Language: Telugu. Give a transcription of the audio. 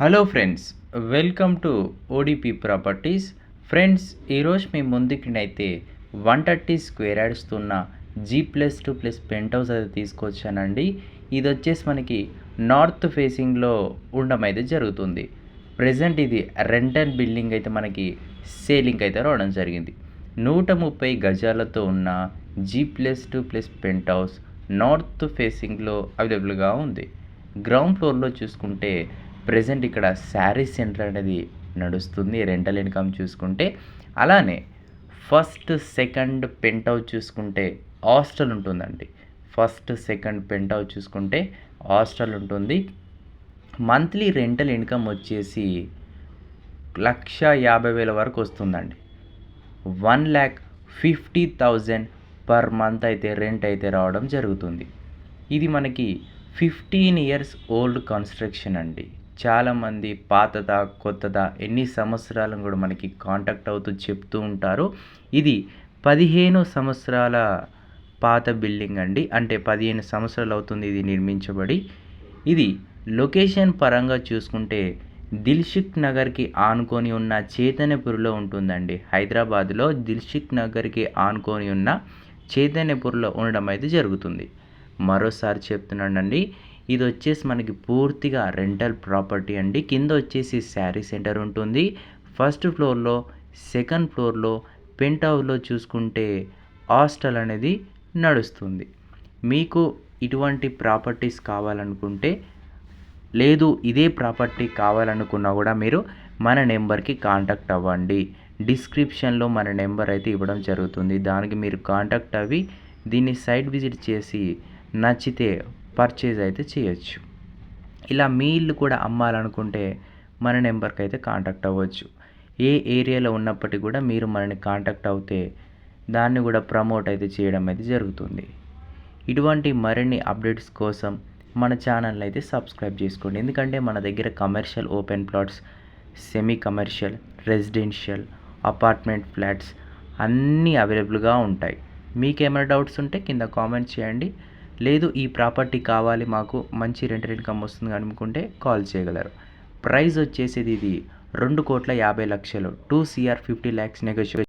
Hello friends welcome to ODP properties friends ఈరోజు మీ ముందుకినైతే వన్ థర్టీ స్క్వేర్ యార్డ్స్ ఉన్న G plus two plus penthouse అయితే తీసుకొచ్చానండి. ఇది వచ్చేసి మనకి నార్త్ ఫేసింగ్లో ఉండడం అయితే జరుగుతుంది. ప్రజెంట్ ఇది రెంటల్ బిల్డింగ్ అయితే మనకి సేలింగ్ అయితే రావడం జరిగింది. నూట ముప్పై గజాలతో ఉన్న G plus two plus penthouse north ఫేసింగ్లో అవైలబుల్గా ఉంది. గ్రౌండ్ ఫ్లోర్లో చూసుకుంటే ప్రజెంట్ ఇక్కడ శారీ సెంటర్ అనేది నడుస్తుంది రెంటల్ ఇన్కమ్ చూసుకుంటే. అలానే ఫస్ట్ సెకండ్ పెంట్ హౌస్ చూసుకుంటే హాస్టల్ ఉంటుందండి. ఫస్ట్ సెకండ్ పెంట్ హౌస్ చూసుకుంటే హాస్టల్ ఉంటుంది. మంత్లీ రెంటల్ ఇన్కమ్ వచ్చేసి లక్ష యాభై వేల వరకు వస్తుందండి. One lakh fifty thousand per month అయితే రెంట్ అయితే రావడం జరుగుతుంది. ఇది మనకి ఫిఫ్టీన్ ఇయర్స్ ఓల్డ్ కన్స్ట్రక్షన్ అండి. చాలామంది పాతదా కొత్తదా ఎన్ని సంవత్సరాలను కూడా మనకి కాంటాక్ట్ అవుతూ చెప్తూ ఉంటారు. ఇది పదిహేను సంవత్సరాల పాత బిల్డింగ్ అండి. అంటే పదిహేను సంవత్సరాలు అవుతుంది ఇది నిర్మించబడి. ఇది లొకేషన్ పరంగా చూసుకుంటే దిల్షిక్ నగర్కి ఆనుకొని ఉన్న చైతన్యపూర్లో ఉంటుందండి. హైదరాబాద్లో దిల్షిక్ నగర్కి ఆనుకొని ఉన్న చైతన్యపూర్లో ఉండడం అయితే జరుగుతుంది. మరోసారి చెప్తున్నానండి ఇది వచ్చేసి మనకి పూర్తిగా రెంటల్ ప్రాపర్టీ అండి. కింద వచ్చేసి శారీ సెంటర్ ఉంటుంది. ఫస్ట్ ఫ్లోర్లో సెకండ్ ఫ్లోర్లో పెంట్ హౌస్లో చూసుకుంటే హాస్టల్ అనేది నడుస్తుంది. మీకు ఇటువంటి ప్రాపర్టీస్ కావాలనుకుంటే లేదు ఇదే ప్రాపర్టీ కావాలనుకున్నా కూడా మీరు మన నెంబర్కి కాంటాక్ట్ అవ్వండి. డిస్క్రిప్షన్లో మన నెంబర్ అయితే ఇవ్వడం జరుగుతుంది. దానికి మీరు కాంటాక్ట్ అవ్వి దీన్ని సైట్ విజిట్ చేసి నచ్చితే పర్చేజ్ అయితే చేయొచ్చు. ఇలా మీ ఇల్లు కూడా అమ్మాలనుకుంటే మన నెంబర్కి అయితే కాంటాక్ట్ అవ్వచ్చు. ఏ ఏరియాలో ఉన్నప్పటికీ కూడా మీరు మనని కాంటాక్ట్ అవుతే దాన్ని కూడా ప్రమోట్ అయితే చేయడం అయితే జరుగుతుంది. ఇటువంటి మరిన్ని అప్డేట్స్ కోసం మన ఛానల్ అయితే సబ్స్క్రైబ్ చేసుకోండి. ఎందుకంటే మన దగ్గర commercial open plots semi commercial residential apartment flats అన్నీ అవైలబుల్గా ఉంటాయి. మీకు ఏమైనా డౌట్స్ ఉంటే కింద కామెంట్ చేయండి. లేదు ఈ ప్రాపర్టీ కావాలి మాకు మంచి రెంటల్ ఇన్కమ్ వస్తుంది అనుకుంటే కాల్ చేయగలరు. ప్రైస్ వచ్చేసేది ఇది రెండు కోట్ల యాభై లక్షలు. Two CR fifty lakhs negotiate